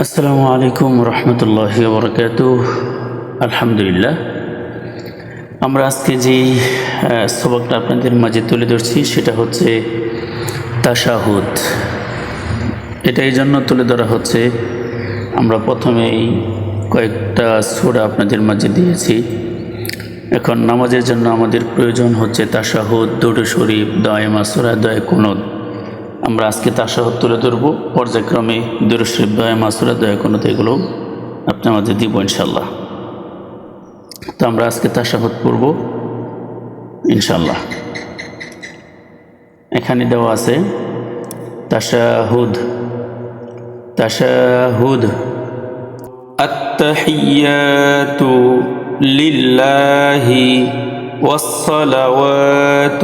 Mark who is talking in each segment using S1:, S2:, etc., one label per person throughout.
S1: আসসালামু আলাইকুম রহমতুল্লাহ বরকাত আলহামদুলিল্লাহ। আমরা আজকে আহ, সবকটা আপনাদের মাঝে তুলে ধরছি সেটা হচ্ছে তাশাহুদ। এটা এই জন্য তুলে ধরা হচ্ছে আমরা প্রথমেই কয়েকটা সুরা আপনাদের মাঝে দিয়েছি। এখন নামাজের জন্য আমাদের প্রয়োজন হচ্ছে তাশাহুদ দুটো শরীফ দয় মাসুরা দয় কুনদ আমরা আজকে তাশাহুদ তুলে ধরবো পর্যায়ক্রমে দুটো শরীফ দয় মাসুরা দয় কুনদ এগুলো আপনার মাঝে দিব ইনশাল্লাহ তো আমরা আজকে তাশাহুদ পড়ব ইনশাল্লাহ এখানে দেওয়া আছে তাশাহুদ তাশাহুদ التحيات لله والصلوات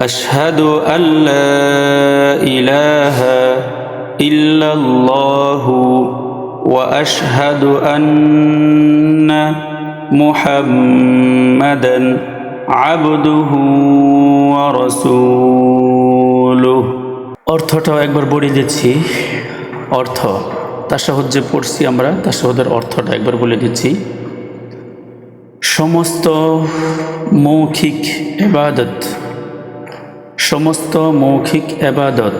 S1: أشهد أن لا إله إلا الله وأشهد أن محمدا عبده ورسوله অর্থটাও একবার বলে দিচ্ছি অর্থ তাসাহদ যে পড়ছি আমরা তাসাহদের অর্থটা একবার বলে দিচ্ছি সমস্ত মৌখিক এবাদত সমস্ত মৌখিক এবাদত,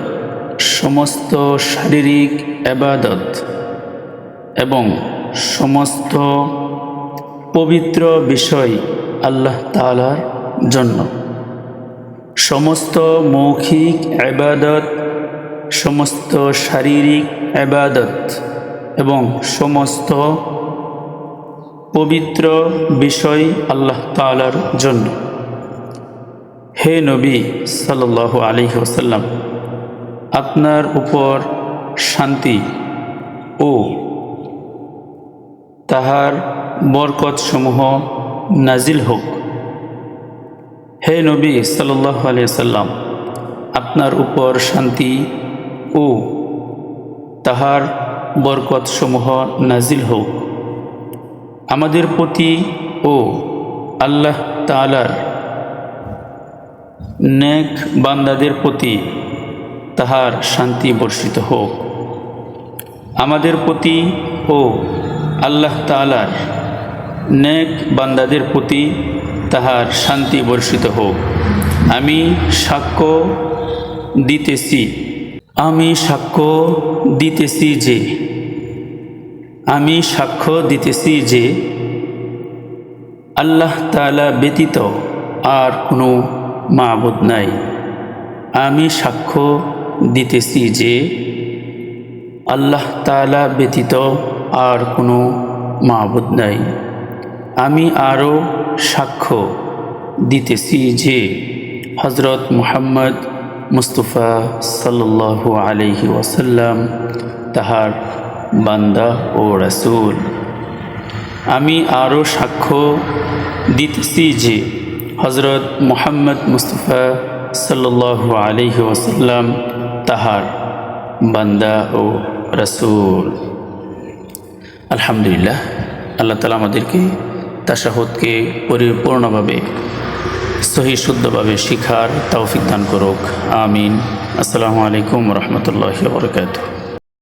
S1: সমস্ত শারীরিক এবাদত এবং সমস্ত পবিত্র বিষয় আল্লাহ তালার জন্য। সমস্ত মৌখিক এবাদত, সমস্ত শারীরিক এবাদত এবং সমস্ত পবিত্র বিষয় আল্লাহ তালার জন্য। হে নবী সাল্লাহ আলী ওসাল্লাম আপনার উপর শান্তি ও তাহার বরকতসমূহ নাজিল হোক। হে নবী সাল্লাহ আলি সাল্লাম আপনার উপর শান্তি ও তাহার বরকতসমূহ নাজিল হোক। আমাদের প্রতি ও আল্লাহ তালার নেক বান্দাদের প্রতি তাহার শান্তি বর্ষিত হোক। আমাদের প্রতি ও আল্লাহ তালার নেক বান্দাদের প্রতি তাহার শান্তি বর্ষিত হোক। আমি সাক্ষ্য দিতেছি, আমি সাক্ষ্য দিতেছি যে, আমি সাক্ষ্য দিতেছি যে, আল্লাহ তালা ব্যতীত আর কোনো মাবুদ নাই। আমি সাক্ষ্য দিতেছি যে আল্লাহ তালা ব্যতীত আর কোনো মাবুদ নাই। আমি আরও সাক্ষ্য দিতেছি যে হজরত মুহাম্মদ মুস্তফা সাল্লাল্লাহু আলহি ওয়াসাল্লাম তাহার বান্দা ও রাসূল। আমি আরও সাক্ষ্য দিতেছি যে হজরত মুহাম্মদ মুস্তফা সাল্লাল্লাহু আলহি ওয়াসাল্লাম তাহার বান্দা ও রাসূল। আলহামদুলিল্লাহ, আল্লাহ তালা আমাদেরকে তাশাহুদকে পরিপূর্ণভাবে, সহি শুদ্ধভাবে শিখার তৌফিক দান করুক। আমিন। আসসালামু আলাইকুম রহমতুল্লাহ বরকাত